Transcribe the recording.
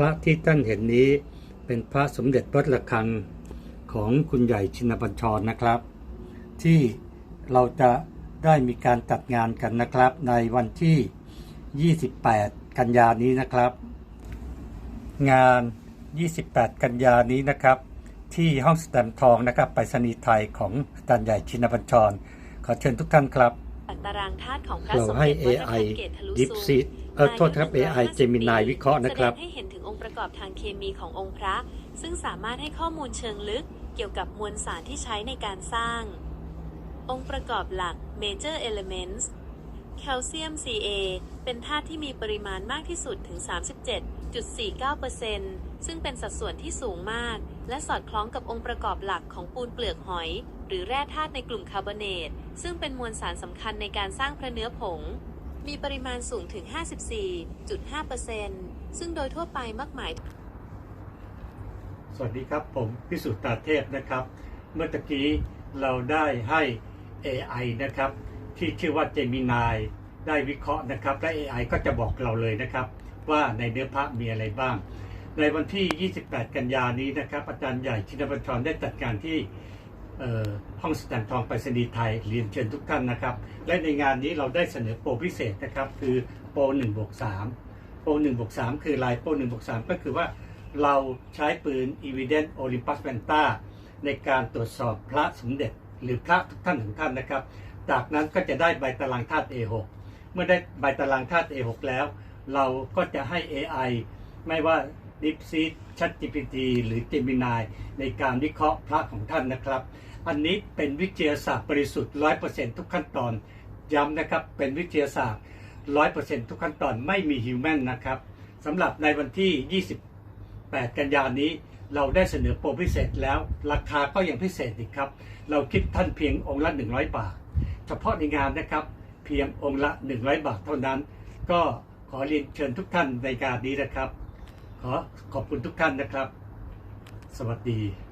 ระที่ท่านเห็นนี้เป็นพระสมเด็จวัดระฆังของคุณใหญ่ชินบัญชรนะครับ ที่เราจะได้มีการจัดงานกันนะครับ ในวันที่ 28 กันยานี้นะครับ งาน 28 กันยานี้นะครับ ที่ห้องสแตมป์ทองนะครับไปรษณีย์ไทยของอาจารย์ใหญ่ชินบัญชร ขอเชิญทุกท่านครับจากตารางธาตุของพระเราสมให้เด็จวัดระฆั AI งเกตทะลุ DeepSeek ซูมเออโทษครับ AI Gemini วิเคราะห์นะครับ ประกอบทางเคมีขององค์พระ ซึ่งสามารถให้ข้อมูลเชิงลึกเกี่ยวกับมวลสารที่ใช้ในการสร้าง องค์ประกอบหลัก Major Elements แคลเซียม Ca เป็นธาตุที่มีปริมาณมากที่สุดถึง 37.49%ซึ่งเป็นสัดส่วนที่สูงมาก และสอดคล้องกับองค์ประกอบหลักของปูนเปลือกหอย หรือแร่ธาตุในกลุ่มคาร์บอเนต ซึ่งเป็นมวลสารสำคัญในการสร้างพระเนื้อผง มีปริมาณสูงถึง 54.5%ซึ่งโดยทั่วไปมักหมาย สวัสดีครับผมพิสุทธิ์ตาเทพนะครับ เมื่อตะกี้เราได้ให้ AI นะครับ ที่ชื่อว่า Gemini ได้วิเคราะห์นะครับ และ AI ก็จะบอกเราเลยนะครับ ว่าในเนื้อพระมีอะไรบ้าง ในวันที่ 28 กันยานี้นะครับ อาจารย์ใหญ่ชินบัญชรได้จัดการที่ ห้องสแตมทองไปรษณีย์ไทยเรียนเชิญทุกท่านนะครับ และในงานนี้เราได้เสนอโปรพิเศษนะครับ คือโปร1บวก3โปร1บวก3คือลายโปร1บวก3ก็คือว่าเราใช้ปืน Evident Olympus Vanta ในการตรวจสอบพระสมเด็จ หรือพระทุกท่านของท่านนะครับ จากนั้นก็จะได้ใบตารางธาตุ A6 เมื่อได้ใบตารางธาตุ A6 แล้ว เราก็จะให้ AI ไม่ว่า DeepSeek ChatGPT หรือ Gemini ในการวิเคราะห์พระของท่านนะครับ อันนี้เป็นวิทยาศาสตร์บริสุทธิ์100%ทุกขั้นตอน ย้ำนะครับ เป็นวิทยาศาสตร์100%ทุกขั้นตอนไม่มีฮิวแมนนะครับสำหรับในวันที่ 28 กันยานี้ เราได้เสนอโปรพิเศษแล้ว ราคาก็ยังพิเศษอีกครับ เราคิดท่านเพียงองค์ละ 100 บาท เฉพาะในงานนะครับ เพียงองค์ละ 100 บาทเท่านั้น ก็ขอเรียนเชิญทุกท่านในการนี้นะครับ ขอขอบคุณทุกท่านนะครับ สวัสดี